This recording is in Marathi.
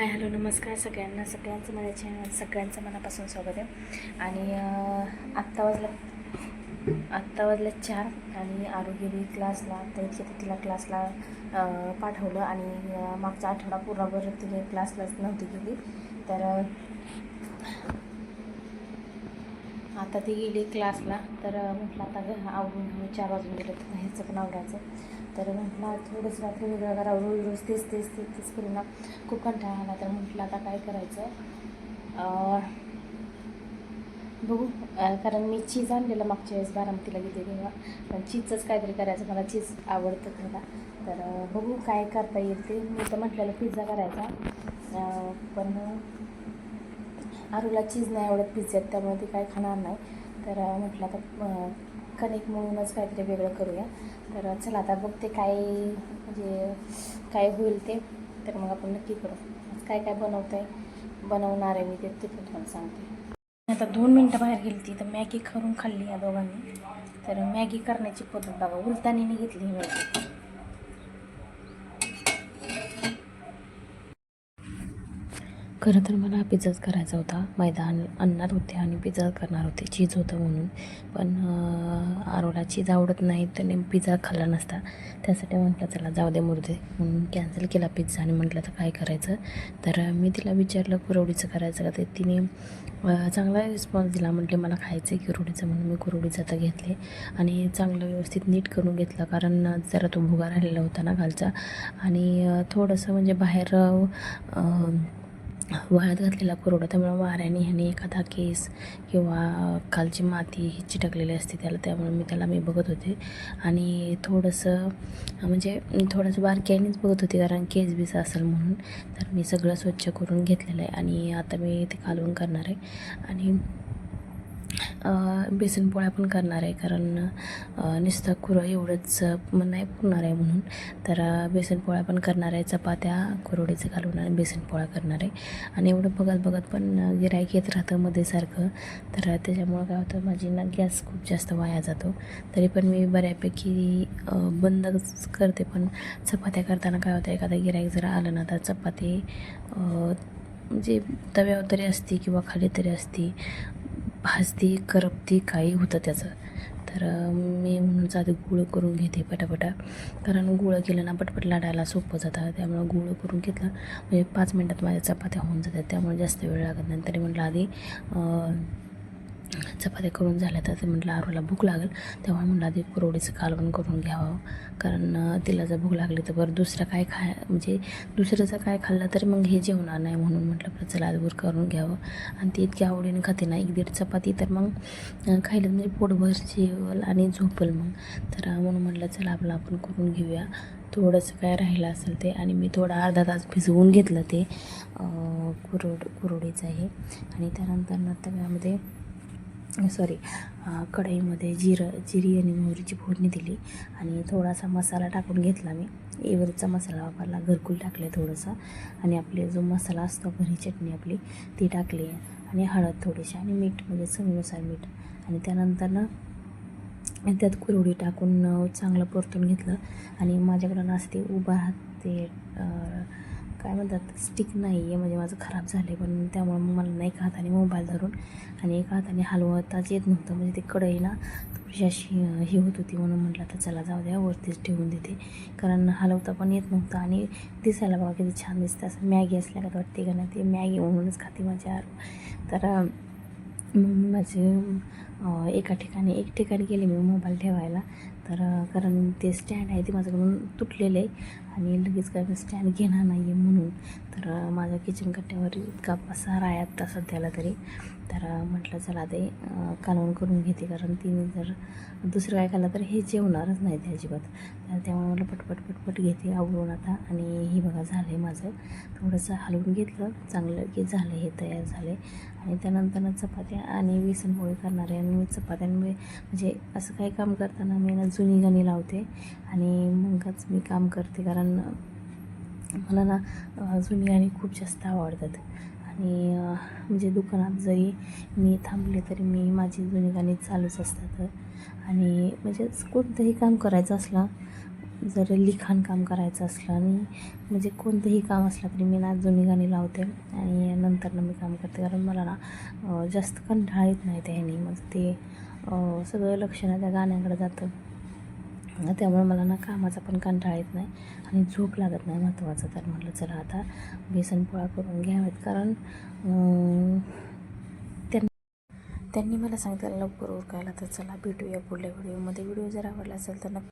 हाय हॅलो नमस्कार सगळ्यांना. सगळ्यांचं माझ्या चॅनल सगळ्यांचं मनापासून स्वागत आहे. आणि आत्ता वाजलं आत्ता वाजल्या चार आणि आरोग्यवी क्लासला तर तिला क्लासला पाठवलं आणि मागचा आठवडा पूर्णभर तिने क्लासलाच नव्हती गेली तर आता ती गेली क्लासला तर म्हटलं आता घ आवडून चार वाजून गेलं तर ह्याचं पण आवडायचं तर म्हटलं थोडंसं रात्री वेगळं करा रोज रोज तेच तेच तेच तेच करून ना. खूप कंटाळा आला तर म्हटलं आता काय करायचं? बघू कारण मी चीज आणलेलं मागच्या वेळेस बारामतीला गेले तेव्हा. पण चीजचंच काहीतरी करायचं मला चीज आवडतं खायला तर बघू काय करता येईल ते. मी तर म्हटलेलं पिझ्झा करायचा. पण आरूला चीज नाही आवडत पिझ्झ्यात त्यामुळे ती काय खाणार नाही. तर म्हटलं आता कणिक म्हणूनच काहीतरी वेगळं करूया. तर चला आता बघते काय म्हणजे काय होईल ते. तर मग आपण नक्की करू. काय काय बनवतं आहे बनवणार आहे मी ते ते पण तुम्हाला सांगते. आता दोन मिनटं बाहेर गेली ती तर मॅगी करून खाल्ली या दोघांनी. तर मॅगी करण्याची पद्धत बघा उलतानीने घेतली ही मॅगी. खरं तर मला पिझ्झाच करायचा होता. मैदा आण आणणार होते आणि पिझ्झा करणार होते. चीज होतं म्हणून. पण आरोला चीज आवडत नाही त्याने पिझ्झा खाल्ला नसता. त्यासाठी म्हटलं चला जाऊ दे मुर्दे. म्हणून कॅन्सल केला पिझ्झा आणि म्हटलं तर काय करायचं? तर मी तिला विचारलं कुरवडीचं करायचं का? ते तिने चांगला रिस्पॉन्स दिला. म्हटले मला खायचं आहे कुरवडीचं. म्हणून मी कुरवडीचं आता घेतले. आणि चांगलं व्यवस्थित नीट करून घेतलं. कारण जरा तो भुगा राहिलेला होता ना खालचा. आणि थोडंसं म्हणजे बाहेर वाळत घातलेला कुरवडा त्यामुळे वाऱ्याने ह्याने एखादा केस किंवा खालची माती ही चिटकलेली असते त्याला त्यामुळे मी त्याला मी बघत होते. आणि थोडंसं म्हणजे थोडंसं बारक्यानेच बघत होते कारण केस बीस असेल म्हणून. तर मी सगळं स्वच्छ करून घेतलेलं आहे आणि आता मी ते कालवून करणार आहे. आणि बेसन पोळ्या पण करणार आहे कारण नुसतं कुरं एवढंच नाही पुरणार आहे म्हणून. तर बेसन पोळ्या पण करणार आहे चपात्या कुरवडीचं घालून आणि बेसन पोळ्या करणार आहे. आणि एवढं बघत बघत पण गिरायक गिऱ्हाईक येत राहतं मध्ये सारखं. तर त्याच्यामुळं काय होतं माझी ना गॅस खूप जास्त वाया जातो. तरी पण मी बऱ्यापैकी बंदच करते पण चपात्या करताना काय होतं एखादा गिऱ्हाईक जर आलं ना तर चपाती म्हणजे तव्यावर तरी असती किंवा खाली तरी असती. भाजती करपती काही होतं त्याचं. तर मी म्हणून आधी गुळ करून घेते पटापटा. कारण गुळ केलं ना पटपट लाडायला सोपं जातं. त्यामुळं गुळ करून घेतलं म्हणजे पाच मिनटात माझ्या चपात्या होऊन जातात. त्यामुळे जास्त वेळ लागत नाही. तरी म्हटलं आधी चपात्या करून झाल्या तर ते म्हटलं आरूला भूक लागेल. तेव्हा म्हटलं आधी कुरवडीचं कालवण करून घ्यावं. कारण तिला जर भूक लागली तर बरं दुसरं काय खाय म्हणजे दुसऱ्याचं काय खाल्लं तर मग हे जेवणार नाही म्हणून म्हटलं बरं चला आजवर करून घ्यावं. आणि ती इतक्या आवडीने खाते ना एक दीड चपाती तर मग अं, खायला म्हणजे पोटभर जेवल आणि झोपल मग. तर म्हणून म्हटलं चला आपलं आपण करून घेऊया. थोडंसं काय राहिलं असेल ते आणि मी थोडा अर्धा तास भिजवून घेतलं ते अं, कुरड कुरवडीचं आहे आणि त्यानंतर ना तव्यामध्ये सॉरी कढईमध्ये जिरं जिरी आणि मोहरीची फोडणी दिली आणि थोडासा मसाला टाकून घेतला मी. एवरचा मसाला वापरला घरकुल टाकले थोडंसं आणि आपले जो मसाला असतो घरी चटणी आपली ती टाकली आणि हळद थोडीशी आणि मीठ म्हणजे चवीनुसार मीठ आणि त्यानंतर ना त्यात कुरवडी टाकून चांगलं परतून घेतलं आणि माझ्याकडं ना असते उभा हात ते काय म्हणतात स्टिक नाही आहे म्हणजे माझं खराब झालं आहे पण त्यामुळे मग मला नाही एका हाताने मोबाईल धरून आणि एका हाताने हलवताच येत नव्हतं. म्हणजे ते कढई ना थोडीशी अशी ही होत होती म्हणून म्हटलं तर चला जाऊ द्या वरतीच ठेवून देते. कारण हलवता पण येत नव्हतं आणि दिसायला बघा किती छान दिसतं असं मॅगी असल्या का वाटते का नाही ते मॅगी म्हणूनच खाते माझ्या तर मग मी माझे एका ठिकाणी एक ठिकाणी गेले मी मोबाईल ठेवायला. तर कारण ते स्टँड आहे ते माझ्याकडून तुटलेलं आहे आणि लगेच काय मी स्टँड घेणार नाही आहे म्हणून. तर माझ्या किचन कट्ट्यावर इतका पसारा आहे आत्ता सध्याला तरी. तर म्हटलं चला ते कालवून करून घेते. कारण तिने जर दुसरं काय खाल्लं तर हे जेवणारच नाही ते अजिबात. तर त्यामुळे म्हटलं पटपट पटपट घेते आवरून आता. आणि हे बघा झालं आहे माझं. थोडंसं हलवून घेतलं. चांगलं की झालं हे तयार झाले आणि त्यानंतर चपात्या आणि बेसन पोळी करणार आहे. आणि मी चपात्यांमुळे म्हणजे असं काही काम करताना मी ना जुनी गाणी लावते आणि मगच मी काम करते. कारण मला ना जुनी गाणी खूप जास्त आवडतात. आणि म्हणजे दुकानात जरी मी थांबले तरी मी माझी जुनी गाणी चालूच असतात. आणि म्हणजे कोणतंही काम करायचं असलं जर लिखाण काम करायचं असलं आणि म्हणजे कोणतंही काम असलं तरी मी ना जुनी गाणी लावते आणि नंतर मी काम करते. कारण मला ना जास्त कंटाळा येत नाही त्याने म्हणजे मग ते सगळं लक्ष ना त्या गाण्याकडे जातं. त्यामुळे मला ना कामाचा पण कंटाळा येत नाही आणि झोप लागत नाही महत्त्वाचं तर म्हटलं चला आता बेसन पोळा करून घ्यावेत. कारण त्यां त्यांनी मला सांगितलं लवकर उरकायला तर चला भेटूया पुढल्या व्हिडिओमध्ये व्हिडिओ जर आवडला असेल तर नक्की